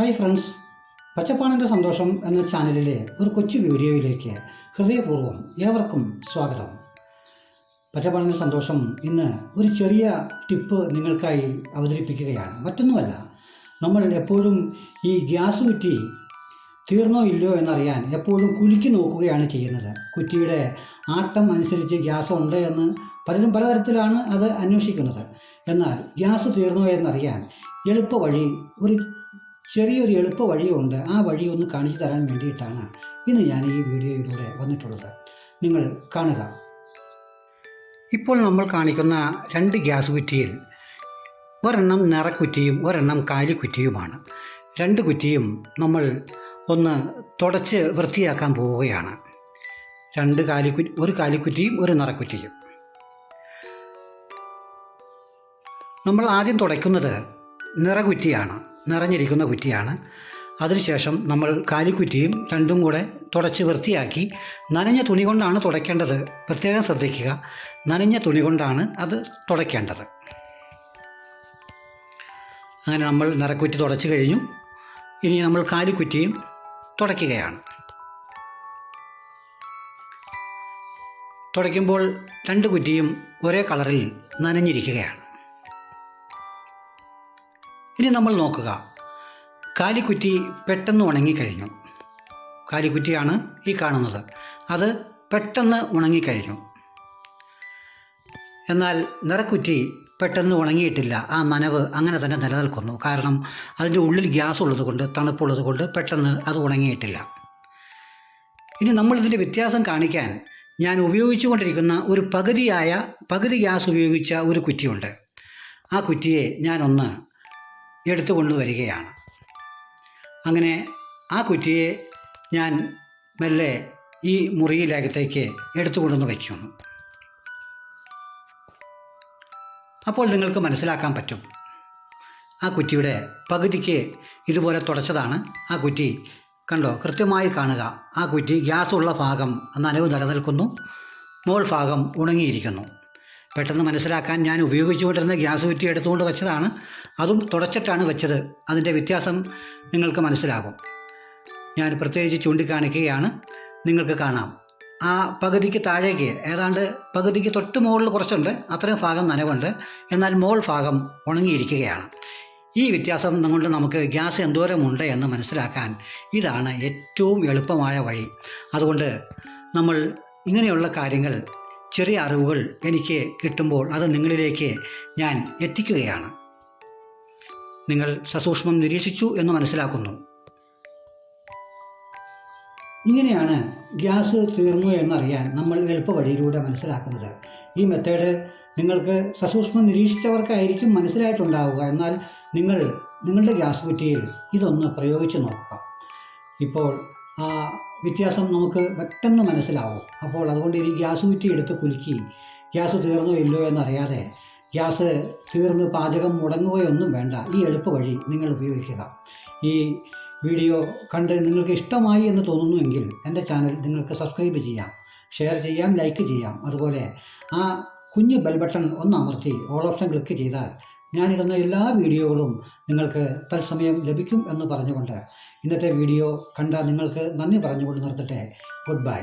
Hi friends. പച്ചപ്പാണിന്റെ സന്തോഷം എന്ന ചാനലിലെ ഒരു കൊച്ചു വീഡിയോയിലേക്ക് ഹൃദയപൂർവം ഏവർക്കും സ്വാഗതം. പച്ചപ്പാണിന്റെ സന്തോഷം ഇന്ന് ഒരു ചെറിയ ടിപ്പ് നിങ്ങൾക്കായി അവതരിപ്പിക്കുകയാണ്. മറ്റൊന്നുമല്ല നമ്മൾ എപ്പോഴും ഈ ഗ്യാസ് കുറ്റി തീർന്നോ ഇല്ലയോ എന്നറിയാൻ എപ്പോഴും കുലുക്കി നോക്കുകയാണ് ചെയ്യുന്നത്. കുറ്റിയുടെ ആട്ടം അനുസരിച്ച് ഗ്യാസ് ഉണ്ട് എന്ന് പലരും പലതരത്തിലാണ് അത് അന്വേഷിക്കുന്നത്. എന്നാൽ ഗ്യാസ് തീർന്നോ എന്നറിയാൻ എളുപ്പ വഴി ഒരു ചെറിയൊരു എളുപ്പ വഴിയുണ്ട് ആ വഴി ഒന്ന് കാണിച്ചു തരാൻ വേണ്ടിയിട്ടാണ് ഇന്ന് ഞാൻ ഈ വീഡിയോയിലൂടെ വന്നിട്ടുള്ളത്. നിങ്ങൾ കാണുക. ഇപ്പോൾ നമ്മൾ കാണിക്കുന്ന രണ്ട് ഗ്യാസ് കുറ്റിയിൽ ഒരെണ്ണം നിറക്കുറ്റിയും ഒരെണ്ണം കാലിക്കുറ്റിയുമാണ്. രണ്ട് കുറ്റിയും നമ്മൾ ഒന്ന് തുടച്ച് വൃത്തിയാക്കാൻ പോവുകയാണ്. രണ്ട് കാലിക്കു ഒരു കാലിക്കുറ്റിയും ഒരു നിറക്കുറ്റിയും. നമ്മൾ ആദ്യം തുടയ്ക്കുന്നത് നിറകുറ്റിയാണ് നിറഞ്ഞിരിക്കുന്ന കുറ്റിയാണ്. അതിനുശേഷം നമ്മൾ കാലിക്കുറ്റിയും രണ്ടും കൂടെ തുടച്ച് വൃത്തിയാക്കി നനഞ്ഞ തുണി കൊണ്ടാണ് തുടയ്ക്കേണ്ടത്. പ്രത്യേകം ശ്രദ്ധിക്കുക. നനഞ്ഞ തുണി കൊണ്ടാണ് അത് തുടയ്ക്കേണ്ടത്. അങ്ങനെ നമ്മൾ നിറക്കുറ്റി തുടച്ച് കഴിഞ്ഞു. ഇനി നമ്മൾ കാലിക്കുറ്റിയും തുടയ്ക്കുകയാണ്. തുടയ്ക്കുമ്പോൾ രണ്ട് കുറ്റിയും ഒരേ കളറിൽ നനഞ്ഞിരിക്കുകയാണ്. ഇനി നമ്മൾ നോക്കുക. കാലിക്കുറ്റി പെട്ടെന്ന് ഉണങ്ങിക്കഴിഞ്ഞു. കാലിക്കുറ്റിയാണ് ഈ കാണുന്നത്. അത് പെട്ടെന്ന് ഉണങ്ങിക്കഴിഞ്ഞു. എന്നാൽ നിറക്കുറ്റി പെട്ടെന്ന് ഉണങ്ങിയിട്ടില്ല. ആ നനവ് അങ്ങനെ തന്നെ നിലനിൽക്കുന്നു. കാരണം അതിന്റെ ഉള്ളിൽ ഗ്യാസ് ഉള്ളത് കൊണ്ട് തണുപ്പുള്ളത് കൊണ്ട് പെട്ടെന്ന് അത് ഉണങ്ങിയിട്ടില്ല. ഇനി നമ്മളിതിന്റെ വ്യത്യാസം കാണിക്കാൻ ഞാൻ ഉപയോഗിച്ചുകൊണ്ടിരിക്കുന്ന ഒരു പകുതിയായ പകുതി ഗ്യാസ് ഉപയോഗിച്ച ഒരു കുറ്റിയുണ്ട്. ആ കുറ്റിയെ ഞാനൊന്ന് എടുത്തു കൊണ്ടുവരികയാണ് അങ്ങനെ ആ കുറ്റിയെ ഞാൻ മെല്ലെ ഈ മുറിയിലകത്തേക്ക് എടുത്തു കൊണ്ടുവന്ന് വയ്ക്കുന്നു. അപ്പോൾ നിങ്ങൾക്ക് മനസ്സിലാക്കാൻ പറ്റും ആ കുറ്റിയുടെ പകുതിക്ക് ഇതുപോലെ തുടച്ചതാണ് ആ കുറ്റി. കണ്ടോ കൃത്യമായി കാണുക ആ കുറ്റി ഗ്യാസുള്ള ഭാഗം നനവ് നിലനിൽക്കുന്നു മോൾ ഭാഗം ഉണങ്ങിയിരിക്കുന്നു. പെട്ടെന്ന് മനസ്സിലാക്കാൻ ഞാൻ ഉപയോഗിച്ചുകൊണ്ടിരുന്ന ഗ്യാസ് കുറ്റി എടുത്തുകൊണ്ട് വെച്ചതാണ്. അതും തുടച്ചിട്ടാണ് വെച്ചത്. അതിന്റെ വ്യത്യാസം നിങ്ങൾക്ക് മനസ്സിലാകും. ഞാൻ പ്രത്യേകിച്ച് ചൂണ്ടിക്കാണിക്കുകയാണ്. നിങ്ങൾക്ക് കാണാം. ആ പകുതിക്ക് താഴേക്ക് ഏതാണ്ട് പകുതിക്ക് തൊട്ട് മുകളിൽ കുറച്ചുണ്ട്. അത്രയും ഭാഗം നനവുണ്ട്. എന്നാൽ മോൾ ഭാഗം ഉണങ്ങിയിരിക്കുകയാണ്. ഈ വ്യത്യാസം കൊണ്ട് നമുക്ക് ഗ്യാസ് എന്തോരമുണ്ട് എന്ന് മനസ്സിലാക്കാൻ ഇതാണ് ഏറ്റവും എളുപ്പമായ വഴി. അതുകൊണ്ട് നമ്മൾ ഇങ്ങനെയുള്ള കാര്യങ്ങൾ ചെറിയ അറിവുകൾ എനിക്ക് കിട്ടുമ്പോൾ അത് നിങ്ങളിലേക്ക് ഞാൻ എത്തിക്കുകയാണ്. നിങ്ങൾ സസൂക്ഷ്മം നിരീക്ഷിച്ചു എന്ന് മനസ്സിലാക്കുന്നു. ഇങ്ങനെയാണ് ഗ്യാസ് തീർന്നു എന്നറിയാൻ നമ്മൾ എളുപ്പവഴിയിലൂടെ മനസ്സിലാക്കുന്നത്. ഈ മെത്തേഡ് നിങ്ങൾക്ക് സസൂക്ഷ്മം നിരീക്ഷിച്ചവർക്കായിരിക്കും മനസ്സിലായിട്ടുണ്ടാവുക. എന്നാൽ നിങ്ങൾ നിങ്ങളുടെ ഗ്യാസ് കുറ്റിയിൽ ഇതൊന്ന് പ്രയോഗിച്ച് നോക്കുക. ഇപ്പോൾ ആ വ്യത്യാസം നമുക്ക് പെട്ടെന്ന് മനസ്സിലാവും. അപ്പോൾ അതുകൊണ്ട് ഇനി ഗ്യാസ് കുറ്റി എടുത്ത് കുലുക്കി. ഗ്യാസ് തീർന്നോ ഇല്ലയോ എന്നറിയാതെ ഗ്യാസ് തീർന്ന് പാചകം മുടങ്ങുകയൊന്നും വേണ്ട. ഈ എളുപ്പ വഴി നിങ്ങൾ ഉപയോഗിക്കുക. ഈ വീഡിയോ കണ്ട് നിങ്ങൾക്ക് ഇഷ്ടമായി എന്ന് തോന്നുന്നുവെങ്കിൽ എന്റെ ചാനൽ നിങ്ങൾക്ക് സബ്സ്ക്രൈബ് ചെയ്യാം. ഷെയർ ചെയ്യാം ലൈക്ക് ചെയ്യാം. അതുപോലെ ആ കുഞ്ഞ് ബെൽ ബട്ടൺ ഒന്ന് അമർത്തി ഓൾ ഓപ്ഷൻ ക്ലിക്ക് ചെയ്താൽ ഞാനിടുന്ന എല്ലാ വീഡിയോകളും നിങ്ങൾക്ക് തത്സമയം ലഭിക്കും എന്ന് പറഞ്ഞുകൊണ്ട് ഇന്നത്തെ വീഡിയോ കണ്ട നിങ്ങൾക്ക് നന്ദി പറഞ്ഞുകൊണ്ട് നിർത്തട്ടെ. Good bye